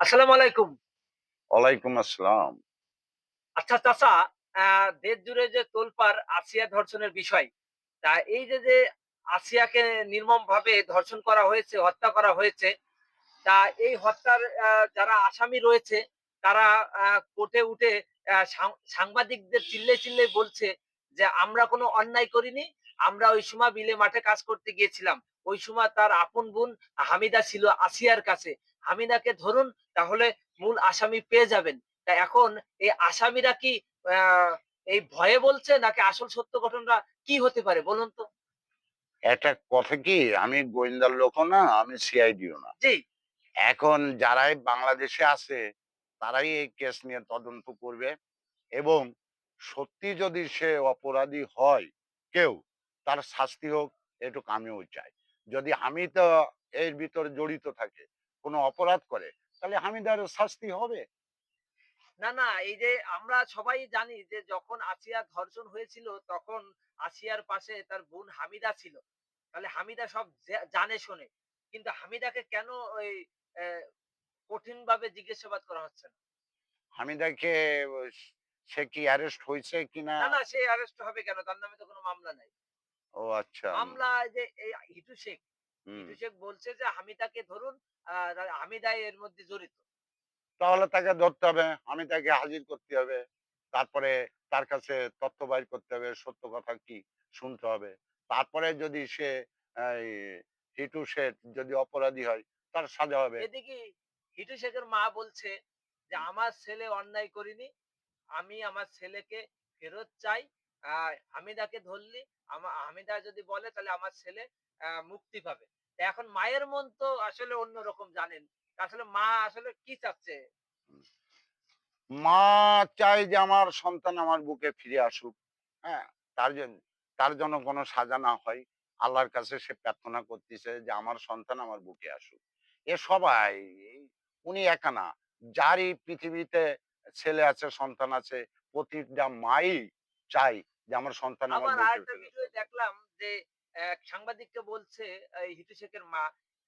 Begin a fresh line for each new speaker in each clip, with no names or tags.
আসসালামু আলাইকুম।
ওয়ালাইকুম আসসালাম।
আচ্ছা চাচা, দেশ জুড়ে যে তোলপাড় আসিয়া ধর্ষণের বিষয়। তা এই যে, যে আসিয়াকে নির্মমভাবে ধর্ষণ করা হয়েছে, হত্যা করা হয়েছে। তা এই হত্যার যারা আসামি রয়েছে তারা কোর্টে উঠে সাংবাদিকদের চিল্লে চিল্লে বলছে যে, "আমরা কোনো অন্যায় করিনি। আমরা ওই সময় বিলে মাঠে কাজ করতে গিয়েছিলাম। ওই সময় তার আপন বোন হামিদা ছিল আসিয়ার কাছে। হামিদাকে ধরুন তাহলে মূল আসামি পেয়ে যাবেন।" তা এখন এই আসামিরা কি এই ভয়ে বলছে নাকি আসল সত্য ঘটনা কি হতে পারে বলুন তো?
একটা কথা কি আমি গোয়েন্দার লোকও না, আমি সিআইডিও না।
জি।
এখন যারাই বাংলাদেশে আছে তারাই এই কেস নিয়ে তদন্ত করবে এবং সত্যি যদি সে অপরাধী হয় কেউ, তার শাস্তি হোক এটুক আমিও চাই। যদি আমি তো এর ভিতরে জড়িত থাকে, কোনো অপরাধ করে, তাহলে হামিদারও শাস্তি হবে।
না, না এই যে আমরা সবাই জানি যে যখন আসিয়ার ধর্ষণ হয়েছিল তখন আসিয়ার পাশে তার বোন হামিদা ছিল। তাহলে হামিদা সব জানে শোনে। কিন্তু হামিদাকে কেন ওই অ্যা কঠিনভাবে জিজ্ঞাসাবাদ করা হচ্ছে না?
হামিদাকে সে কি অ্যারেস্ট হইছে কিনা?
না, না সে অ্যারেস্ট হবে কেন? তার নামে তো কোনো মামলা নাই।
ও আচ্ছা।
মামলা এই যে এই হিটু শেখ, শেখ বলছে যে হামিদাকে ধরুন হামিদাই এর মধ্যে জড়িত।
তাহলে তাকে ধরতে হবে। আমি তাকে হাজির করতে হবে। তারপরে তার কাছে তথ্য বাইর করতে হবে, সত্য কথা কি শুনতে হবে। তারপরে যদি সে হিটু শেঠ যদি অপরাধী হয়, তার সাজা হবে।
এদিকে হিটু শেখের মা বলছে যে, "আমার ছেলে অন্যায় করিনি। আমি আমার ছেলেকে ফেরত চাই। হামিদাকে ধরলি, হামিদা যদি বলে তাহলে আমার ছেলে মুক্তি পাবে।" এখন মায়ের মন তো আসলে অন্যরকম জানেন। আসলে মা আসলে কি চাচ্ছে?
মা চায় যে আমার সন্তান আমার বুকে ফিরে আসুক। হ্যাঁ? তার জন তার জন্য কোনো সাজা না হয়। আল্লাহর কাছে সে প্রার্থনা করতেছে যে আমার সন্তান আমার বুকে আসুক। এ সবাই উনি একা না। যারই পৃথিবীতে ছেলে আছে, সন্তান আছে, প্রতিটা মাই চাই যে আমার সন্তান আমার বুকে
দেখলাম যে এক সাংবাদিককে বলছে এই হিটু শেখের মা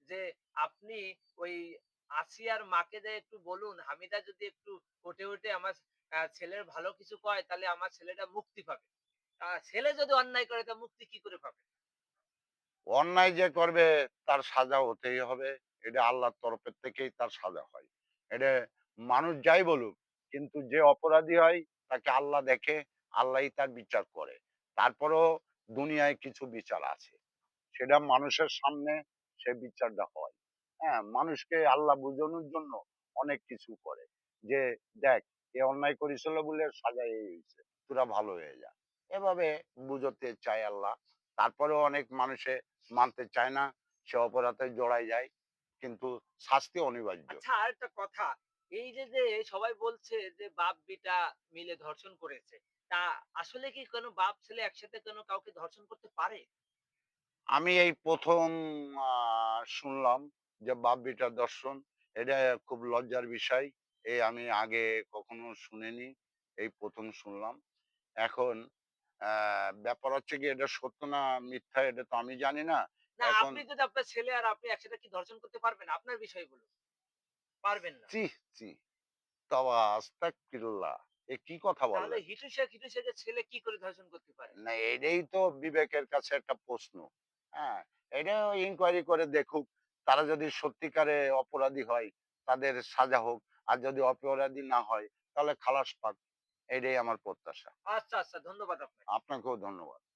যে, "আপনি ওই আসিয়ার মাকে যেয়ে একটু বলুন, হামিদা যদি একটু কোর্টে উঠে আমার ছেলের ভালো কিছু কয় তাহলে আমার ছেলেটা মুক্তি পাবে।" ছেলে যদি অন্যায় করে তা মুক্তি কি করে পাবে?
অন্যায় যে করবে তার সাজা হতেই হবে। এটা আল্লাহর তরফের থেকেই তার সাজা হয়। এটা মানুষ যাই বলুক, কিন্তু যে অপরাধী হয় তাকে আল্লাহ দেখে, আল্লাহই তার বিচার করে। তারপরেও দুনিয়ায় কিছু বিচার আছে। সেটা মানুষের সামনে সে বিচারটা হয়। হ্যাঁ? মানুষকে আল্লাহ বুঝানোর জন্য অনেক কিছু করে। যে দেখ এ অন্যায় করেছিল বলে সাজা এই হইছে। তোরা ভালো হয়ে যা। এভাবে বুঝাতে চায় আল্লাহ। তারপরেও অনেক মানুষে মানতে চায় না। সে অপরাধে জড়ায় যায়। কিন্তু শাস্তি অনিবার্য।
আচ্ছা আরেকটা কথা, এই যে, যে সবাই বলছে যে বাপ বেটা মিলে ধর্ষণ করেছে। তা আসলে কি কোনো বাপ ছেলে একসাথে কোনো কাউকে ধর্ষণ করতে পারে?
আমি এই ১ম আ শুনলাম যে বাপ-বেটা দর্শন। এটা খুব লজ্জার বিষয়। এ আমি আগে কখনো শুনিনি। এই ১ম শুনলাম। এখন ব্যাপার হচ্ছে কি এটা সত্য না মিথ্যা এটা তো আমি জানি না। এখন
আপনি যদি আপনার ছেলে আর আপনি একসাথে কি ধর্ষণ করতে পারবেন? আপনার বিষয় বলুন। পারবেন না।
ছিহ! ছিহ! তওবা আস্তাগফিরুল্লাহ। এ কি কথা
তাহলে হিটু শেখ, হিটু শেখের ছেলে কি করে ধর্ষণ করতে পারে?
না এটাই তো বিবেকের কাছে একটা প্রশ্ন। হ্যাঁ? এটাও ইনকোয়ারি করে দেখুক। তারা যদি সত্যিকারে অপরাধী হয়, তাদের সাজা হোক। আর যদি অপরাধী না হয়, তাহলে খালাস পাক। এটাই আমার প্রত্যাশা।
আচ্ছা, আচ্ছা ধন্যবাদ আপনাকে।
আপনাকেও ধন্যবাদ।